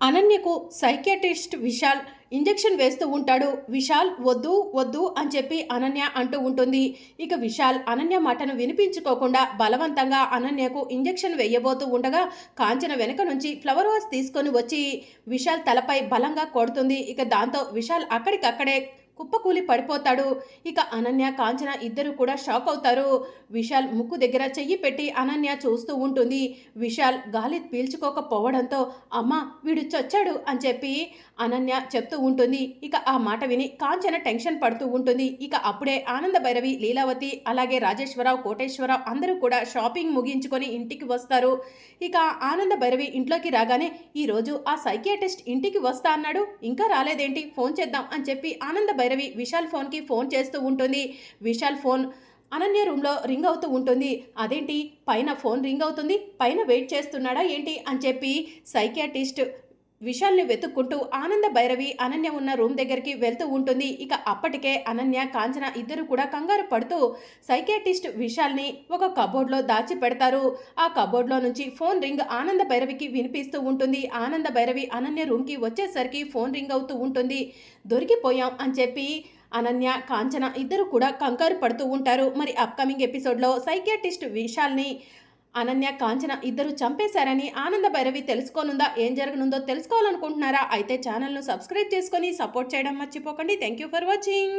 అనన్యకు psychiatrist Vishal injection వేస్తూ ఉంటాడు. విశాల్ వద్దు వద్దు అని చెప్పి అనన్య అంటూ ఉంటుంది. ఇక విశాల్ అనన్య మాటను వినిపించుకోకుండా బలవంతంగా అనన్యకు ఇంజెక్షన్ వేయబోతూ ఉండగా కాంచన వెనుక నుంచి ఫ్లవర్ వాస్ తీసుకొని వచ్చి విశాల్ తలపై బలంగా కొడుతుంది. ఇక దాంతో విశాల్ అక్కడికక్కడే కుప్పకూలి పడిపోతాడు. ఇక అనన్య కాంచన ఇద్దరు కూడా షాక్ అవుతారు. విశాల్ ముక్కు దగ్గర చెయ్యి పెట్టి అనన్య చూస్తూ ఉంటుంది. విశాల్ గాలి పీల్చుకోకపోవడంతో అమ్మ వీడు చొచ్చాడు అని చెప్పి అనన్య చెప్తూ ఉంటుంది. ఇక ఆ మాట విని కాంచన టెన్షన్ పడుతూ ఉంటుంది. ఇక అప్పుడే ఆనంద భైరవి లీలావతి అలాగే రాజేశ్వరరావు కోటేశ్వరరావు అందరూ కూడా షాపింగ్ ముగించుకొని ఇంటికి వస్తారు. ఇక ఆనంద భైరవి ఇంట్లోకి రాగానే ఈరోజు ఆ సైకియాటిస్ట్ ఇంటికి వస్తా అన్నాడు. ఇంకా రాలేదేంటి? ఫోన్ చేద్దాం అని చెప్పి ఆనంద భైరవి విశాల్ ఫోన్కి ఫోన్ చేస్తూ ఉంటుంది. విశాల్ ఫోన్ అనన్య రూమ్లో రింగ్ అవుతూ ఉంటుంది. అదేంటి? పైన ఫోన్ రింగ్ అవుతుంది. పైన వెయిట్ చేస్తున్నాడా ఏంటి? అని చెప్పి సైకియాటిస్ట్ విశాల్ని వెతుక్కుంటూ ఆనంద భైరవి అనన్య ఉన్న రూమ్ దగ్గరికి వెళ్తూ ఉంటుంది. ఇక అప్పటికే అనన్య కాంచన ఇద్దరు కూడా కంగారు పడుతూ సైకియాటిస్ట్ విశాల్ని ఒక కబోర్డ్లో దాచి పెడతారు ఆ కబోర్డ్లో నుంచి ఫోన్ రింగ్ ఆనంద భైరవికి వినిపిస్తూ ఉంటుంది. ఆనంద భైరవి అనన్య రూమ్కి వచ్చేసరికి ఫోన్ రింగ్ అవుతూ ఉంటుంది. దొరికిపోయాం అని చెప్పి అనన్య కాంచన ఇద్దరు కూడా కంగారు పడుతూ ఉంటారు. మరి అప్కమింగ్ ఎపిసోడ్లో సైకియాటిస్ట్ విశాల్ని అనన్య కాంచన ఇద్దరు చంపేశారని ఆనంద భైరవి తెలుసుకోనుందా? ఏం జరగనుందో తెలుసుకోవాలనుకుంటున్నారా? అయితే ఛానల్ను సబ్స్క్రైబ్ చేసుకొని సపోర్ట్ చేయడం మర్చిపోకండి. Thank you for watching